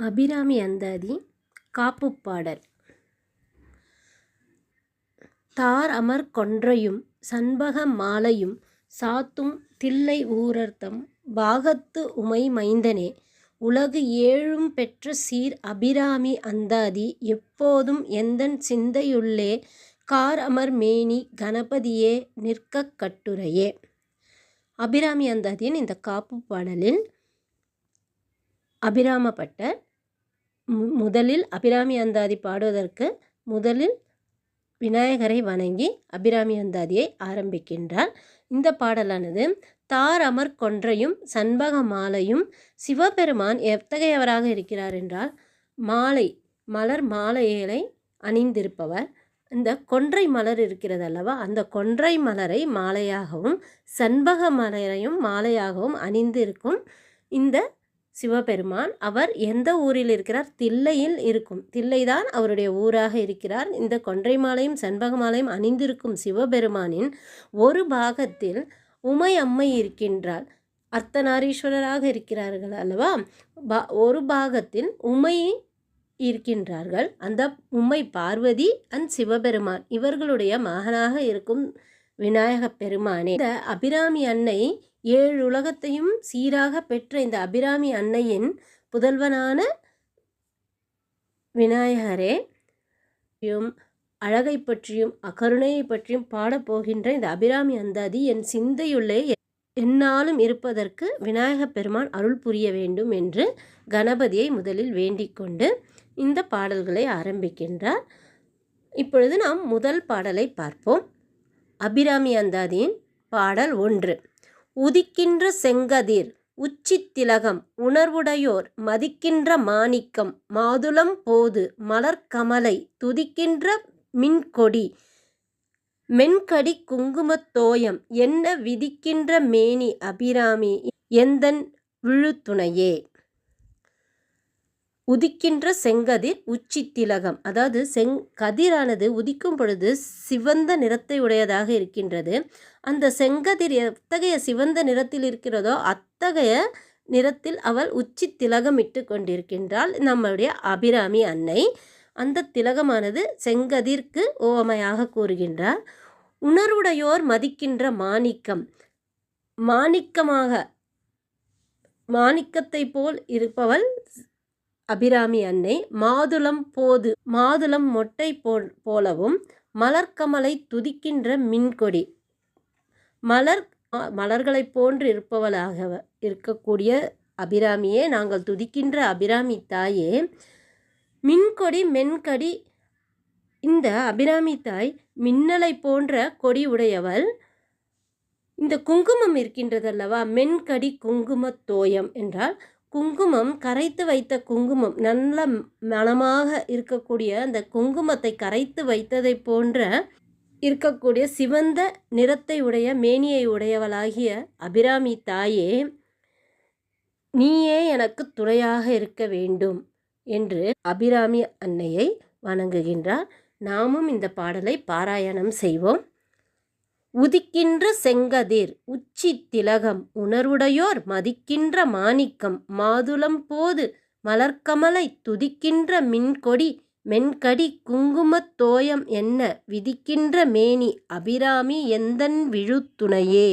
அபிராமி அந்தாதி காப்பு பாடல் தார் அமர் கொன்றையும் சண்பக மாலையும் சாத்தும் தில்லை ஊரர்த்தம் பாகத்து உமை மைந்தனே உலகு ஏழும் பெற்ற சீர் அபிராமி அந்தாதி எப்போதும் எந்தன் சிந்தையுள்ளே கார் அமர் மேனி கணபதியே நிற்க கட்டுரையே. அபிராமி அந்தாதியின் இந்த காப்பு பாடலில் அபிராமப்பட்டர் முதலில் அபிராமி அந்தாதி பாடுவதற்கு முதலில் விநாயகரை வணங்கி அபிராமி அந்தாதியை ஆரம்பிக்கின்றார். இந்த பாடலானது தார் அமர் கொன்றையும் சண்பக மாலையும் சிவபெருமான் எத்தகையவராக இருக்கிறார் என்றால் மாலை மலர் மாலைகளை அணிந்திருப்பவர். இந்த கொன்றை மலர் இருக்கிறது அல்லவா அந்த கொன்றை மலரை மாலையாகவும் சண்பக மலரையும் மாலையாகவும் அணிந்திருக்கும் இந்த சிவபெருமான் அவர் எந்த ஊரில் இருக்கிறார்? தில்லையில் இருக்கும். தில்லைதான் அவருடைய ஊராக இருக்கிறார். இந்த கொன்றை மாலையும் செண்பக மாலையும் அணிந்திருக்கும் சிவபெருமானின் ஒரு பாகத்தில் உமை அம்மை இருக்கின்றாள். அர்த்தநாரீஸ்வரராக இருக்கிறார்கள் அல்லவா? பா ஒரு பாகத்தில் உமை இருக்கின்றார்கள். அந்த உமை பார்வதி அண்ட் சிவபெருமான். இவர்களுடைய மகனாக இருக்கும் விநாயகப் பெருமானே. இந்த அபிராமி அன்னை ஏழு உலகத்தையும் சீராக பெற்ற இந்த அபிராமி அன்னையின் புதல்வனான விநாயகரே அழகை பற்றியும் அகருணையை பற்றியும் பாடப்போகின்ற இந்த அபிராமி அந்தாதி என் சிந்தையுள்ளே என்னாலும் இருப்பதற்கு விநாயகப் பெருமான் அருள் புரிய வேண்டும் என்று கணபதியை முதலில் வேண்டிக் கொண்டு இந்த பாடல்களை ஆரம்பிக்கின்றார். இப்பொழுது நாம் முதல் பாடலை பார்ப்போம். அபிராமி அந்தாதியின் பாடல் ஒன்று. உதிக்கின்ற செங்கதிர் உச்சி திலகம் உணர்வுடையோர் மதிக்கின்ற மாணிக்கம் மாதுளம் போது மலர்கமலை துதிக்கின்ற மின்கொடி மென்கடி குங்குமத் தோயம் என்ன விதிக்கின்ற மேனி அபிராமி எந்தன் விழுத்துணையே. உதிக்கின்ற செங்கதிர் உச்சி திலகம் அதாவது செங் கதிரானது உதிக்கும் பொழுது சிவந்த நிறத்தை உடையதாக இருக்கின்றது. அந்த செங்கதிர் எத்தகைய சிவந்த நிறத்தில் இருக்கிறதோ அத்தகைய நிறத்தில் அவள் உச்சி திலகம் இட்டு கொண்டிருக்கின்றாள் நம்மளுடைய அபிராமி அன்னை அந்த திலகமானது செங்கதிர்க்கு ஓமையாக கூறுகின்றார். உணர்வுடையோர் மதிக்கின்ற மாணிக்கம். மாணிக்கமாக மாணிக்கத்தை போல் இருப்பவள் அபிராமி அன்னை மாதுளம் போது மாதுளம் மொட்டை போல் போலவும் மலர்கமலை துதிக்கின்ற மின்கொடி. மலர் மலர்களைப் போன்று இருப்பவளாக இருக்கக்கூடிய அபிராமியே நாங்கள் துதிக்கின்ற அபிராமி தாயே மின்கொடி மென்கடி இந்த அபிராமி தாய் மின்னலை போன்ற கொடி உடையவள். இந்த குங்குமம் இருக்கின்றதல்லவா? மென்கடி குங்கும தோயம் என்றால் குங்குமம் கரைத்து வைத்த குங்குமம் நல்ல மனமாக இருக்கக்கூடிய அந்த குங்குமத்தை கரைத்து வைத்ததை போன்ற இருக்கக்கூடிய சிவந்த நிறத்தை உடைய மேனியை உடையவளாகிய அபிராமி தாயே நீயே எனக்கு துணையாக இருக்க வேண்டும் என்று அபிராமி அன்னையை வணங்குகின்றார். நாமும் இந்த பாடலை பாராயணம் செய்வோம். உதிக்கின்ற செங்கதிர் உச்சி திலகம் உணர்வுடையோர் மதிக்கின்ற மாணிக்கம் மாதுளம் போது மலர்க்கமலை துதிக்கின்ற மின்கொடி மென்கடி குங்குமத் தோயம் என்ன விதிக்கின்ற மேனி அபிராமி எந்தன் விழுத்துணையே?